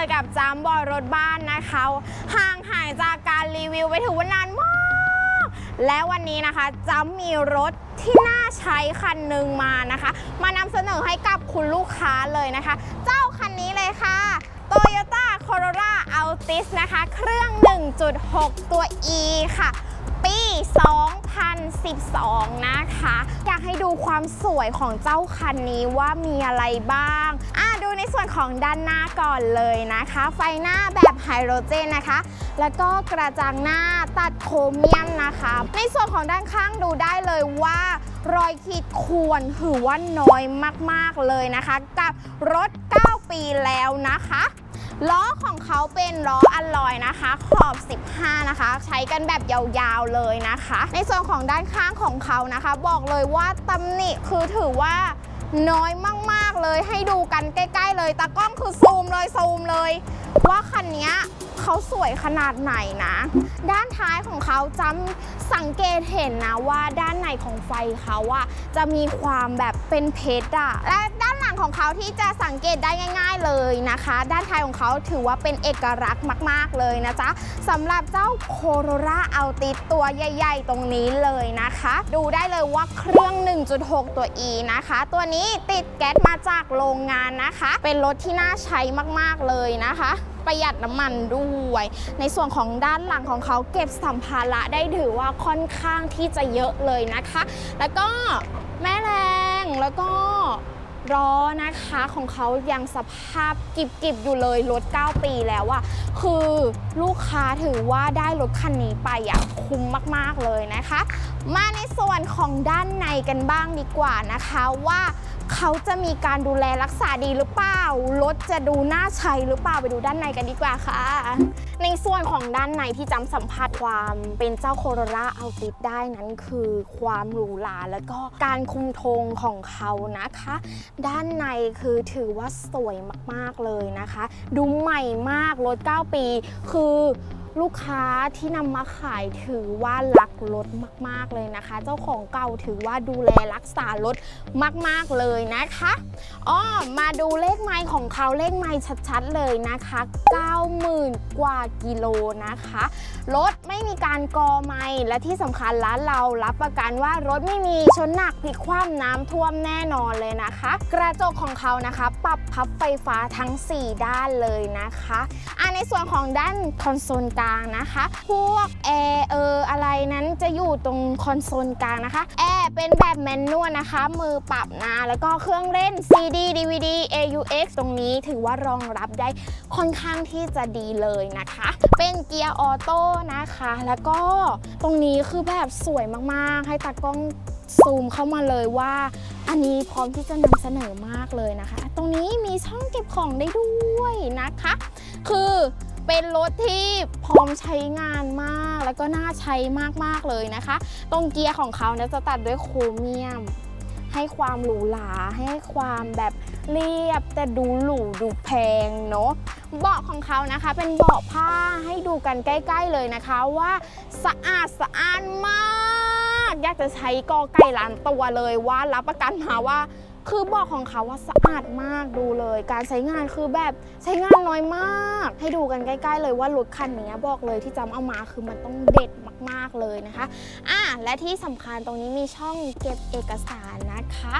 อกับจามบอยรถบ้านนะคะห่างหายจากการรีวิวไปถือว่านานมาก และวันนี้นะคะจำมีรถที่น่าใช้คันหนึ่งมานะคะ มานำเสนอให้กับคุณลูกค้าเลยนะคะ เจ้าคันนี้เลยค่ะ Toyota Corolla Altis นะคะ เครื่อง 1.6 ตัว E ค่ะ ปี 2012 นะคะ อยากให้ดูความสวยของเจ้าคันนี้ว่ามีอะไรบ้าง ในส่วนของด้านหน้าก่อนเลยนะคะ ไฟหน้าแบบไฮโดรเจนนะคะ แล้วก็กระจังหน้าตัดโครเมียมนะคะ ในส่วนของด้านข้างดูได้เลยว่ารอยขีดข่วนถือว่าน้อยมากๆเลยนะคะ กับรถ 9 ปีแล้วนะคะล้อของเขาเป็นล้ออัลลอยนะคะ ขอบ 15 นะคะ ใช้กันแบบยาวๆเลยนะคะ ในส่วนของด้านข้างของเขานะคะ บอกเลยว่าตำหนิคือถือว่า น้อยมากๆเลยให้ดูกันใกล้ ๆ เลยตากล้องคือซูมเลยซูมเลย ว่าคันนี้เขาสวยขนาดไหนนะ ด้านท้ายของเขาจำสังเกตเห็นนะว่าด้านในของไฟเขาอะจะมีความแบบเป็นเพชรอะและด้าน ลังของเขาที่จะสังเกตได้ง่าย ๆเลยนะคะ ด้านท้ายของเขาถือว่าเป็นเอกลักษณ์มาก ๆ เลยนะจ๊ะสำหรับเจ้าโคโรราอัลติตัวใหญ่ ๆ ตรงนี้เลยนะคะ ดูได้เลยว่าเครื่อง 1.6 ตัว E นะคะ ตัวนี้ติดแก๊สมาจากโรงงานนะคะ เป็นรถที่น่าใช้มาก ๆ เลยนะคะประหยัดน้ำมันด้วย ในส่วนของด้านหลังของเขาเก็บสัมภาระได้ถือว่าค่อนข้างที่จะเยอะเลยนะคะ แล้วก็แม่แรงแล้วก็ ล้อนะคะของเขายังสภาพกิบๆอยู่เลยรถ 9 ปีแล้วอะคือลูกค้าถือว่าได้รถคันนี้ไปอะคุ้มมาก ๆ เลยนะคะ มาในส่วนของด้านในกันบ้างดีกว่านะคะว่า เขาจะมีการดูแลรักษาดีหรือเปล่ารถจะดูน่าใช้หรือเปล่าไปดูด้านในกันดีกว่าค่ะ ในส่วนของด้านในที่จำสัมผัสความเป็นเจ้าโคโรล่าอัลติสได้นั้นคือความหรูหราแล้วก็การคุมโทงของเขานะคะ ด้านในคือถือว่าสวยมากๆเลยนะคะ ดูใหม่มากรถ 9 ปีคือ ลูกค้าที่นำมาขายถือว่ารักรถมาก ๆ เลยนะคะ เจ้าของเก่าถือว่าดูแลรักษารถมาก ๆ เลยนะคะอ้อมาดูเลขไมล์ของเขาเลขไมล์ชัด ๆ เลยนะคะ 90,000 กว่ากิโลนะคะรถไม่มีการกอไม้และที่สำคัญร้านเรารับประกันว่ารถไม่มีชนหนักพลิกคว่ำน้ำท่วมแน่นอนเลยนะคะ กระจกของเขานะคะ ปรับพับไฟฟ้าทั้ง 4 ด้านเลยนะคะอะในส่วนของด้านคอนโซลกลางนะคะ พวกแอร์เอออะไรนั้นจะอยู่ตรงคอนโซลกลางนะคะ แอร์เป็นแบบแมนนวลนะคะ มือปรับนะ แล้วก็เครื่องเล่น CD DVD AUX ตรงนี้ถือว่ารองรับได้ค่อนข้างที่จะดีเลยนะคะ เป็นเกียร์ออโต้นะคะ แล้วก็ตรงนี้คือแบบสวยมากๆ ให้ตากล้องซูมเข้ามาเลยว่า อันนี้พร้อมที่จะนำเสนอมากเลยนะคะ ตรงนี้มีช่องเก็บของได้ด้วยนะคะ คือ เป็นรถที่พร้อมใช้งานมากแล้วก็น่าใช้มากๆเลยนะคะ ตรงเกียร์ของเขาเนี่ยจะตัดด้วยโครเมียม ให้ความหรูหราให้ความแบบเรียบแต่ดูหรูดูแพงเนาะเบาะของเขานะคะ เป็นเบาะผ้าให้ดูกันใกล้ ๆเลยนะคะว่าสะอาดสะอานมาก อยากจะใช้กอไก่ล้านตัวเลยว่ารับประกันมาว่า คือเบาะของเขาว่าสะอาดมากดูเลย การใช้งานคือแบบใช้งานน้อยมาก ให้ดูกันใกล้ ๆ เลยว่ารถคันนี้บอกเลยที่จำเอามาคือมันต้องเด็ดมากๆเลยนะคะอะและที่สำคัญตรงนี้มีช่องเก็บเอกสารนะคะ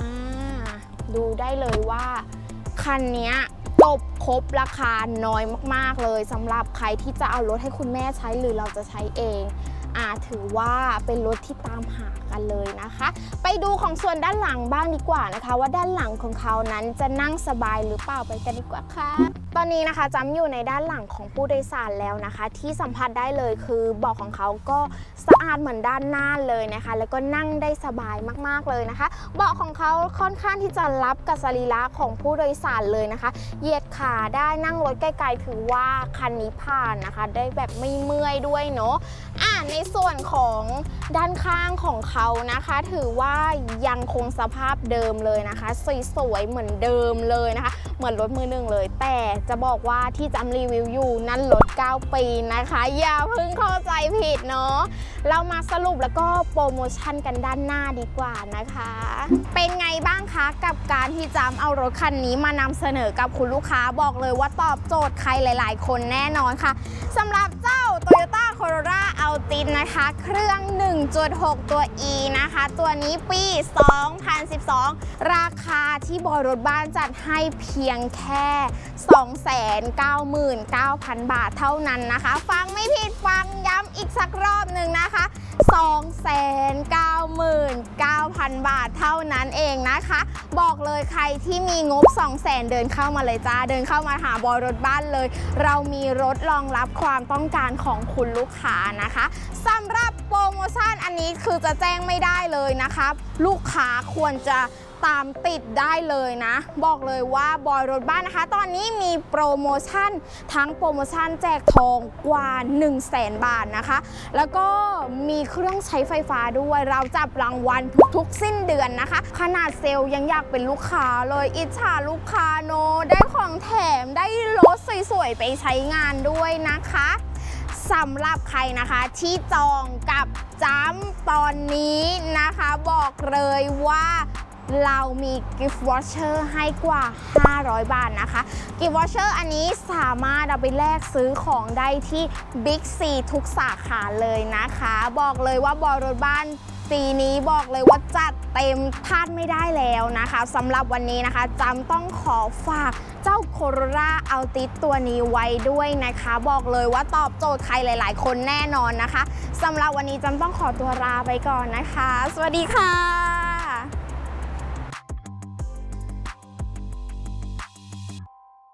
อ่าดูได้เลยว่าคันนี้จบครบราคาน้อยมากๆเลยสำหรับใครที่จะเอารถให้คุณแม่ใช้หรือเราจะใช้เอง อ่าถือว่าเป็นรถที่ตามหากันเลยนะคะ ไปดูของส่วนด้านหลังบ้างดีกว่านะคะ ว่าด้านหลังของเขานั้นจะนั่งสบายหรือเปล่าไปกันดีกว่าค่ะ ตอนนี้นะคะจำอยู่ในด้านหลังของผู้โดยสารแล้วนะคะ ที่สัมผัสได้เลยคือเบาะของเขาก็สะอาดเหมือนด้านหน้าเลยนะคะ แล้วก็นั่งได้สบายมากๆเลยนะคะ เบาะของเขาค่อนข้างที่จะรับกับสรีระของผู้โดยสารเลยนะคะเหยียดขาได้นั่งรถไกล้ๆถือว่าคันนี้ผ่านนะคะ ได้แบบไม่เมื่อยด้วยเนาะ ในส่วนของด้านข้างของเขานะคะ ถือว่ายังคงสภาพเดิมเลยนะคะ สวยๆเหมือนเดิมเลยนะคะ เหมือนรถมือหนึ่งเลย แต่จะบอกว่าที่จำรีวิวอยู่นั่นรถ 9 ปีนะคะ อย่าเพิ่งเข้าใจผิดเนาะเรามาสรุปแล้วก็โปรโมชั่นกันด้านหน้าดีกว่านะคะ เป็นไงบ้างคะกับการที่จำเอารถคันนี้มานำเสนอกับคุณลูกค้าบอกเลยว่าตอบโจทย์ใครหลาย ๆ คนแน่นอนค่ะสำหรับเจ้า Corolla Altin นะคะ เครื่อง 1.6 ตัว E นะคะ ตัวนี้ปี 2012 ราคาที่บอยรถบ้านจัดให้เพียงแค่ 299,000 บาทเท่านั้นนะคะ ฟังไม่ผิดฟังย้ำอีกสักรอบหนึ่งนะคะ 299,000 บาทเท่านั้นเองนะคะ บอกเลยใครที่มีงบ 200,000 เดินเข้ามาเลยจ้า เดินเข้ามาหาบอยรถบ้านเลย เรามีรถรองรับความต้องการของคุณลูกค้านะคะสำหรับโปรโมชั่นอันนี้คือจะแจ้งไม่ได้เลยนะคะ ลูกค้าควรจะ ตามติดได้เลยนะ บอกเลยว่าบอยรถบ้านนะคะ ตอนนี้มีโปรโมชั่น ทั้งโปรโมชั่นแจกทองกว่า 1 0 0 0 0แบาทนะคะ แล้วก็มีเครื่องใช้ไฟฟ้าด้วย เราจับรางวัลทุกๆ สิ้นเดือนนะคะ ขนาดเซลล์ยังอยากเป็นลูกค้าเลยอิจฉาลูกค้าโน ได้ของแถมได้รถสวยๆ ไปใช้งานด้วยนะคะสำหรับใครนะคะที่จองกับจ้ำตอนนี้นะคะ บอกเลยว่า เรามีกิฟต์วอชเชอร์ให้กว่า 500 บาทนะคะ กิฟต์วอชเชอร์อันนี้สามารถเอาไปแลกซื้อของได้ที่ Big C ทุกสาขาเลยนะคะ บอกเลยว่าบอรถบ้านปีนี้บอกเลยว่าจัดเต็มพลาดไม่ได้แล้วนะคะสำหรับวันนี้นะคะจำต้องขอฝากเจ้าโคโรราเอัลติตัวนี้ไว้ด้วยนะคะ บอกเลยว่าตอบโจทย์ใครหลาย ๆ คนแน่นอนนะคะสำหรับวันนี้จำต้องขอตัวลาไปก่อนนะคะ สวัสดีค่ะ